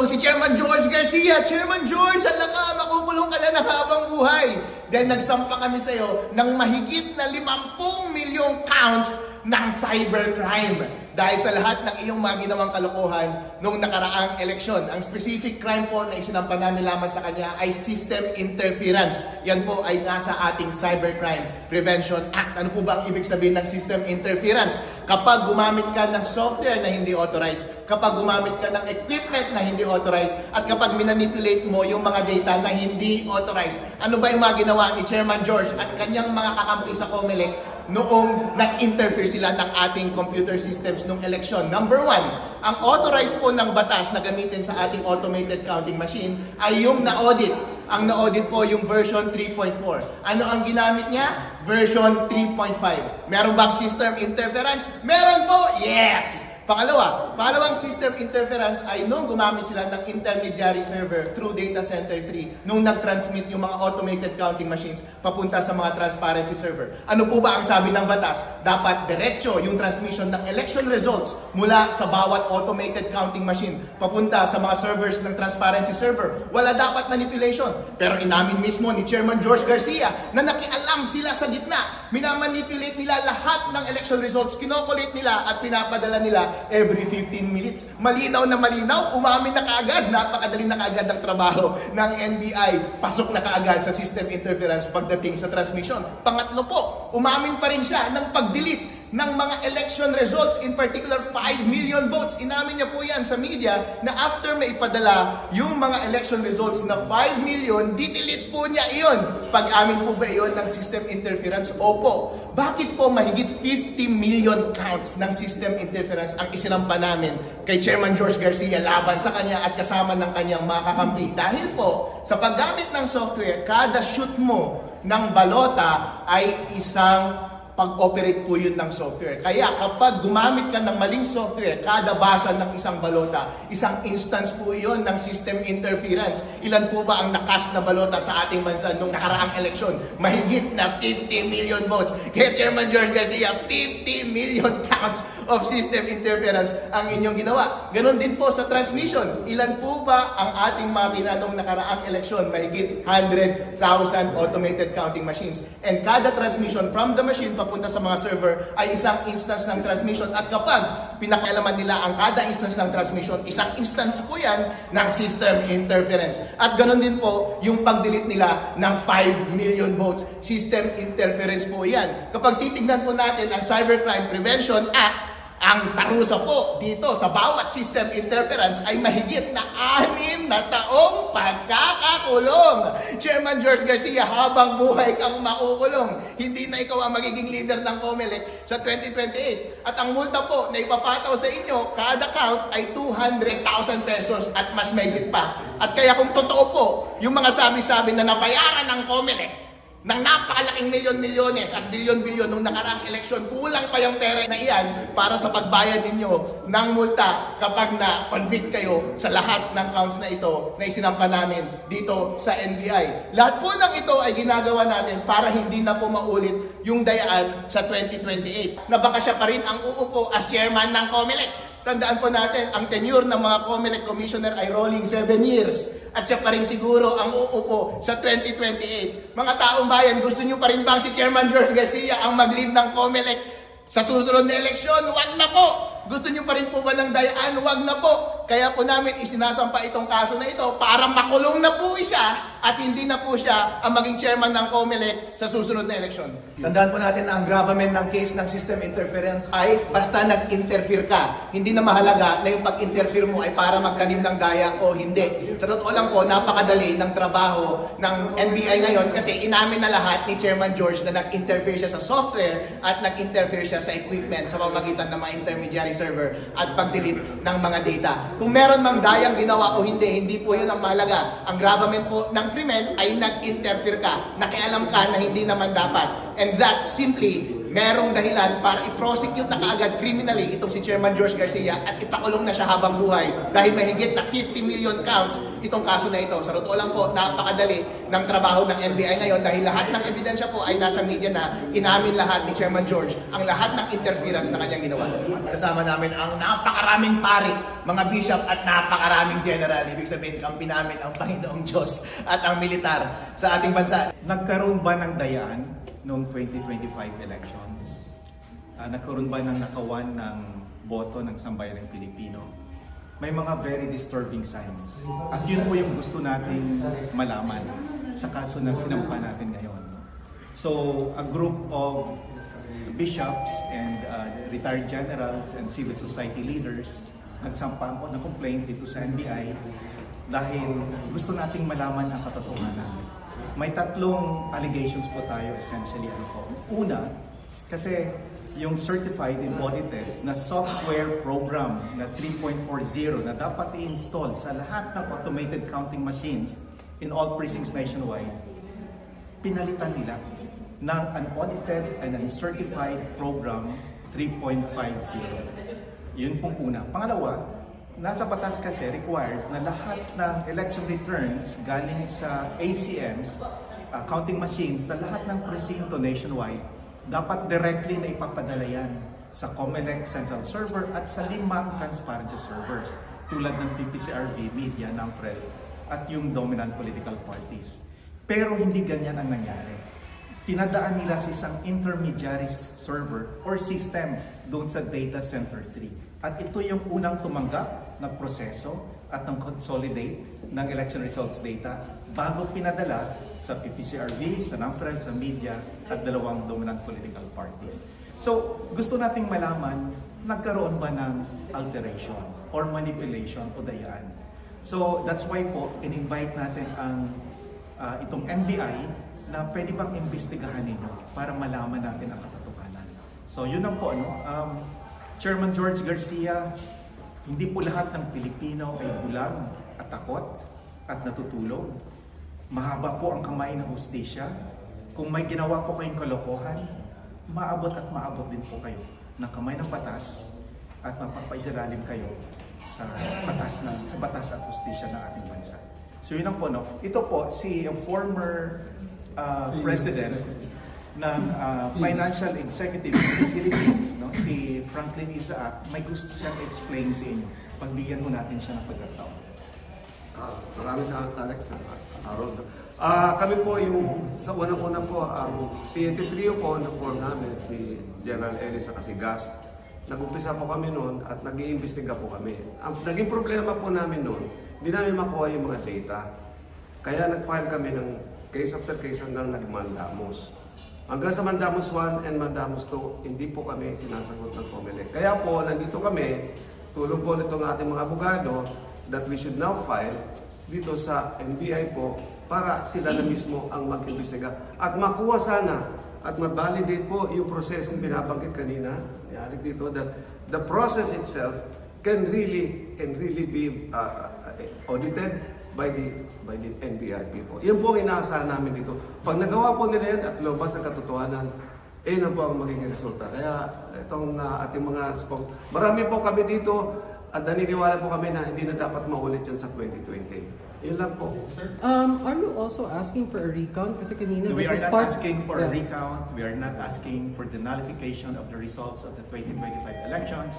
makulong si Chairman George Garcia. Chairman George, hala ka, makukulong ka na na habang buhay. Then nagsampa kami sa iyo ng mahigit na 50 milyong counts ng cybercrime. Dahil sa lahat ng iyong mga ginawang kalokohan noong nakaraang eleksyon. Ang specific crime po na isinampa namin lamang sa kanya ay system interference. Yan po ay nasa ating Cybercrime Prevention Act. Ano po ba ang ibig sabihin ng system interference? Kapag gumamit ka ng software na hindi authorized, kapag gumamit ka ng equipment na hindi authorized, at kapag minanipulate mo yung mga data na hindi authorized. Ano ba yung mga ginawa ni Chairman George at kanyang mga kakampi sa COMELEC noong nag-interfere sila ng ating computer systems nung eleksyon. Number one, ang authorized po ng batas na gamitin sa ating automated counting machine ay yung na-audit. Ang na-audit po yung version 3.4. Ano ang ginamit niya? Version 3.5. Meron bang system interference? Meron po! Yes! Pangalawa, pangalawang system interference ay nung gumamit sila ng intermediary server through data center 3 nung nag-transmit yung mga automated counting machines papunta sa mga transparency server. Ano po ba ang sabi ng batas? Dapat diretso yung transmission ng election results mula sa bawat automated counting machine papunta sa mga servers ng transparency server. Wala dapat manipulation. Pero inamin mismo ni Chairman George Garcia na nakialam sila sa gitna. Minamanipulate nila lahat ng election results, kinokolate nila at pinapadala nila every 15 minutes. Malinaw na malinaw, umamin na kaagad, napakadali na kaagad ng trabaho ng NBI. Pasok na kaagad sa system interference pagdating sa transmission. Pangatlo po, umamin pa rin siya ng pag-delete ng mga election results, in particular 5 million votes. Inamin niya po yan sa media na after may ipadala yung mga election results na 5 million, didelete po niya iyon. Pag-amin po ba iyon ng system interference? Opo. Bakit po mahigit 50 million counts ng system interference ang isinampa namin kay Chairman George Garcia laban sa kanya at kasama ng kanyang mga kakampi? Dahil po, sa paggamit ng software, kada shoot mo ng balota ay isang pag-operate po yun ng software. Kaya kapag gumamit ka ng maling software, kada basa ng isang balota, isang instance po yun ng system interference. Ilan po ba ang nakas na balota sa ating bansa nung nakaraang eleksyon? Mahigit na 50 million votes. Kaya Chairman George Garcia, 50 million counts of system interference ang inyong ginawa. Ganon din po sa transmission. Ilan po ba ang ating makina nung nakaraang eleksyon? Mahigit 100,000 automated counting machines. And kada transmission from the machine papunta sa mga server ay isang instance ng transmission. At kapag pinakialaman nila ang kada instance ng transmission, isang instance po yan ng system interference. At ganon din po yung pag-delete nila ng 5 million votes. System interference po yan. Kapag titignan po natin ang Cybercrime Prevention Act, ang parusa po dito sa bawat system interference ay mahigit na anim na taong pagkakakulong. Chairman George Garcia, habang buhay kang makukulong. Hindi na ikaw ang magiging leader ng COMELEC sa 2028. At ang multa po na ipapataw sa inyo, kada count ay 200,000 pesos at mas mahigit pa. At kaya kung totoo po, yung mga sabi-sabi na nabayaran ng COMELEC, ng napakalaking milyon-milyones at bilyon-bilyon nung nakaraang eleksyon, kulang pa yung pera na iyan para sa pagbayad ninyo ng multa kapag na-convict kayo sa lahat ng counts na ito na isinampa namin dito sa NBI. Lahat po ng ito ay ginagawa natin para hindi na po maulit yung dayaan sa 2028 na baka siya pa rin ang uupo as chairman ng COMELEC. Tandaan po natin, ang tenure ng mga COMELEC commissioner ay rolling 7 years. At siya pa rin siguro ang uupo sa 2028. Mga taong bayan, gusto nyo pa rin bang si Chairman George Garcia ang mag-lead ng COMELEC sa susunod na eleksyon? Wag na po! Gusto nyo pa rin po ba ng dayaan? Wag na po! Kaya po namin isinasampa itong kaso na ito para makulong na po siya at hindi na po siya ang maging chairman ng COMELEC sa susunod na eleksyon. Tandaan po natin na ang gravamen ng case ng system interference ay basta nag-interfere ka. Hindi na mahalaga na yung pag-interfere mo ay para magkanim ng daya o hindi. Sa totoo lang po, napakadali ng trabaho ng NBI ngayon kasi inamin na lahat ni Chairman George na nag-interfere siya sa software at nag-interfere siya sa equipment sa pamagitan ng mga intermediary server at pag-delete ng mga data. Kung meron mang dayang ginawa o hindi, hindi po yun ang mahalaga. Ang gravamen po ng krimen ay nag-interfere ka. Nakialam ka na hindi naman dapat. And that simply merong dahilan para i-prosecute na kaagad criminally itong si Chairman George Garcia at ipakulong na siya habang buhay dahil mahigit na 50 million counts itong kaso na ito. Sa totoo lang po, napakadali ng trabaho ng NBI ngayon dahil lahat ng ebidensya po ay nasa media na inamin lahat ni Chairman George ang lahat ng interference na kanyang ginawa. At kasama namin ang napakaraming pari, mga bishop at napakaraming general. Ibig sabihin, kampi namin ang Panginoong Diyos at ang militar sa ating bansa. Nagkaroon ba ng dayaan noong 2025 elections? Ah, nagkaroon ba ng nakawan ng boto ng sambayan ng Pilipino? May mga very disturbing signs. At yun po yung gusto nating malaman sa kaso na sinampa natin ngayon. So, a group of bishops and uh, retired generals and civil society leaders nagsampa po ng complaint dito sa NBI dahil gusto nating malaman ang katotohanan. May tatlong allegations po tayo essentially. Ano po. Una, kasi yung certified and audited na software program na 3.40 na dapat i-install sa lahat ng automated counting machines in all precincts nationwide, pinalitan nila ng unaudited and uncertified program 3.50. Yun pong una. Pangalawa, nasa batas kasi required na lahat ng election returns galing sa ACMs, uh, counting machines, sa lahat ng presinto nationwide, dapat directly na ipapadala yan sa COMELEC Central Server at sa limang transparency servers tulad ng PPCRV, Media, NAMFREL at yung dominant political parties. Pero hindi ganyan ang nangyari. Pinadaan nila sa isang intermediary server or system doon sa data center 3. At ito yung unang tumanggap ng proseso at ng consolidate ng election results data bago pinadala sa PPCRV, sa NAMFREL, sa media at dalawang dominant political parties. So, gusto nating malaman, nagkaroon ba ng alteration or manipulation o dayaan? So, that's why po, in-invite natin ang ah, itong NBI na pwede bang imbestigahan ninyo para malaman natin ang katotohanan. So, yun ang po, ano, um, Chairman George Garcia, hindi po lahat ng Pilipino ay bulag at takot at natutulog. Mahaba po ang kamay ng hustisya. Kung may ginawa po kayong kalokohan, maabot at maabot din po kayo ng kamay ng batas at mapapaisalalim kayo sa batas na sa batas at hustisya ng ating bansa. So yun ang po no. Ito po si former uh, president ng uh, financial executive ng Philippines, no? si Franklin Isaac, may gusto siyang explain sa inyo. Pagbigyan mo natin siya ng pagkataon. Ah, maraming salamat Alex sa araw. Ah, kami po yung sa unang-una po ang TNT Trio po na form namin si General Ellis sa Kasigas. Nag-umpisa po kami noon at nag-iimbestiga po kami. Ang naging problema po namin noon, hindi namin makuha yung mga data. Kaya nag-file kami ng case after case hanggang nag-mandamos. Hanggang sa Mandamos 1 and Mandamos 2, hindi po kami sinasagot ng COMELEC. Kaya po, nandito kami, tulong po nitong ating mga abogado, that we should now file dito sa NBI po para sila na mismo ang mag-imbestiga. At makuha sana at ma-validate po yung prosesong binabanggit kanina, ni dito, that the process itself can really can really be uh, audited by the by the NBI people. Yan po ang inaasahan namin dito. Pag nagawa po nila yan at lumabas ang katotohanan, eh na po ang magiging resulta. Kaya itong uh, ating mga spok, marami po kami dito at naniniwala po kami na hindi na dapat maulit yan sa 2020. Yun lang po. Um, are you also asking for a recount? Kasi kanina We that are not part- asking for a Yeah. recount. We are not asking for the nullification of the results of the 2025 elections.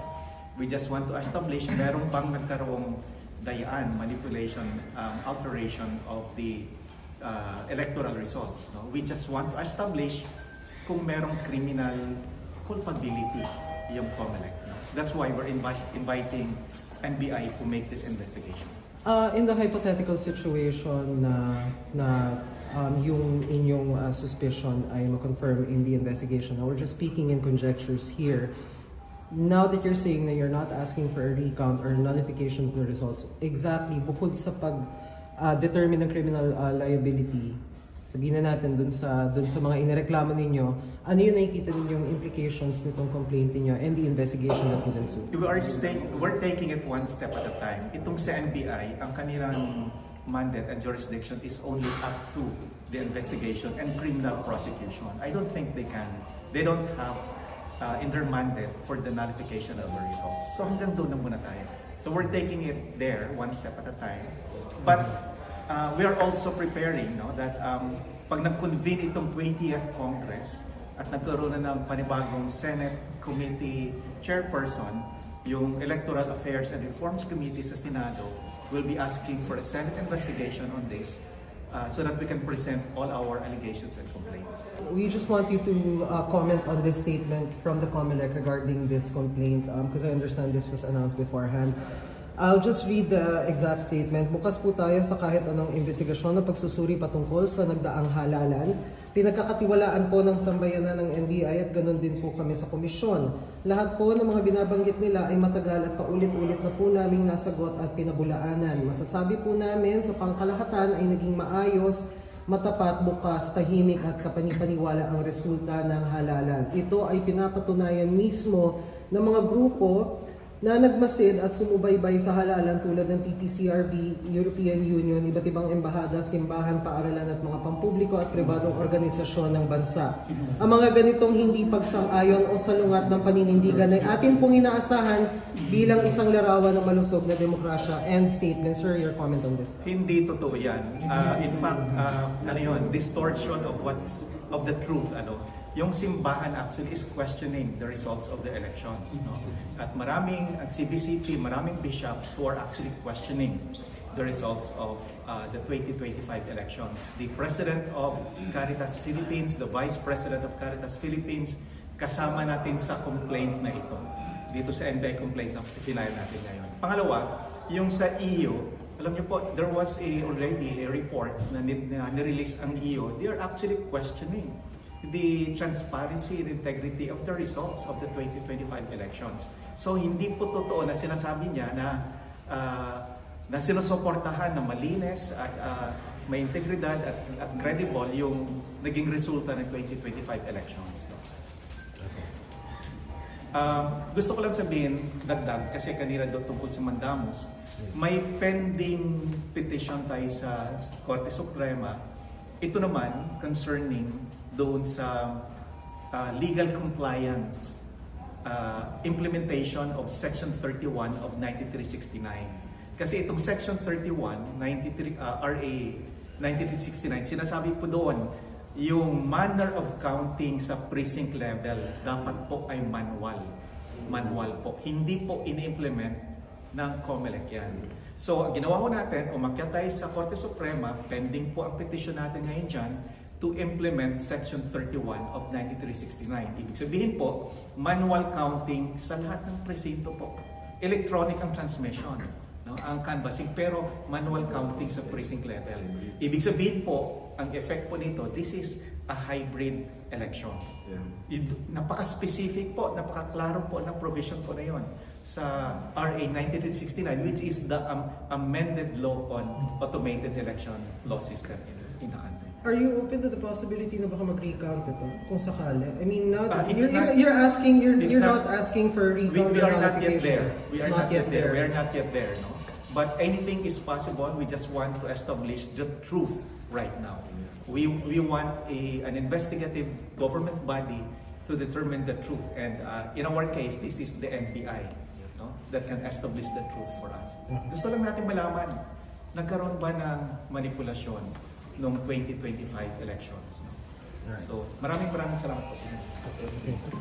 We just want to establish meron bang nagkaroong dayaan, manipulation, um, alteration of the uh, electoral results. No? We just want to establish kung merong criminal culpability yung COMELEC. No? So that's why we're invi- inviting NBI to make this investigation. Uh, in the hypothetical situation na na um, yung inyong uh, suspicion ay ma-confirm in the investigation, we're just speaking in conjectures here. Now that you're saying na you're not asking for a recount or nullification of the results, exactly, bukod sa pag uh, determine ng criminal uh, liability, sabihin na natin dun sa dun sa mga inireklamo ninyo, ano yung nakikita ninyong implications nitong complaint ninyo and the investigation that will ensue? We are stay, we're taking it one step at a time. Itong sa NBI, ang kanilang mandate and jurisdiction is only up to the investigation and criminal prosecution. I don't think they can they don't have uh, in their mandate for the nullification of the results. So hanggang doon na muna tayo. So we're taking it there one step at a time. But uh, we are also preparing no, that um, pag nag-convene itong 20th Congress at nagkaroon na ng panibagong Senate Committee Chairperson, yung Electoral Affairs and Reforms Committee sa Senado will be asking for a Senate investigation on this uh, so that we can present all our allegations and complaints. We just want you to uh, comment on this statement from the COMELEC regarding this complaint because I understand this was announced beforehand. I'll just read the exact statement. Bukas po tayo sa kahit anong investigasyon na pagsusuri patungkol sa nagdaang halalan. Pinagkakatiwalaan po ng sambayanan ng NBI at ganun din po kami sa komisyon. Lahat po ng mga binabanggit nila ay matagal at paulit-ulit na po naming nasagot at pinabulaanan. Masasabi po namin sa pangkalahatan ay naging maayos matapat, bukas, tahimik at kapanipaniwala ang resulta ng halalan. Ito ay pinapatunayan mismo ng mga grupo na nagmasid at sumubaybay sa halalan tulad ng PPCRB, European Union, iba't ibang embahada, simbahan, paaralan at mga pampubliko at pribadong organisasyon ng bansa. Ang mga ganitong hindi pagsang-ayon o salungat ng paninindigan ay atin pong inaasahan bilang isang larawan ng malusog na demokrasya. End statement. Sir, your comment on this. Hindi totoo yan. Uh, in fact, uh, ano yun, distortion of what's of the truth. Ano, yung simbahan actually is questioning the results of the elections. No? At maraming, ang CBCP, maraming bishops who are actually questioning the results of uh, the 2025 elections. The President of Caritas Philippines, the Vice President of Caritas Philippines, kasama natin sa complaint na ito. Dito sa NBI complaint na final natin ngayon. Pangalawa, yung sa EU, alam niyo po, there was a, already a report na, na nirelease ang EU. They are actually questioning the transparency and integrity of the results of the 2025 elections. So hindi po totoo na sinasabi niya na ah, na sinusuportahan na malinis at ah, may integridad at, at credible yung naging resulta ng 2025 elections. Ah, gusto ko lang sabihin, dagdag, kasi kanina doon tungkol sa Mandamus, may pending petition tayo sa Korte Suprema. Ito naman concerning doon sa ah, legal compliance ah, implementation of Section 31 of 9369. Kasi itong Section 31, 93, ah, RA 9369, sinasabi po doon, yung manner of counting sa precinct level dapat po ay manual. Manual po. Hindi po ini-implement ng COMELEC yan. So, ginawa ko natin, umakyat tayo sa Korte Suprema, pending po ang petition natin ngayon dyan, to implement Section 31 of 9369. Ibig sabihin po, manual counting sa lahat ng presinto po. Electronic ang transmission, no? ang canvassing, pero manual counting sa precinct level. Ibig sabihin po, ang effect po nito, this is a hybrid election. Yeah. Napaka-specific po, napaka-klaro po ng provision po na yon sa RA 9369 which is the um, amended law on automated election law system in, in the country. Are you open to the possibility na baka mag-recount ito kung sakali? I mean, now that Ah, it's you're, not- you're asking, you're, it's you're not- not, asking for We, recount we or are not yet nullification. there. We are not, yet there. We are not yet there, no? But anything is possible. We just want to establish the truth right now. We, we want a, an investigative government body to determine the truth. And uh, in our case, this is the NBI no? that can establish the truth for us. Gusto lang natin malaman, nagkaroon ba ng manipulasyon noong 2025 elections? No? So, maraming maraming salamat po sa inyo.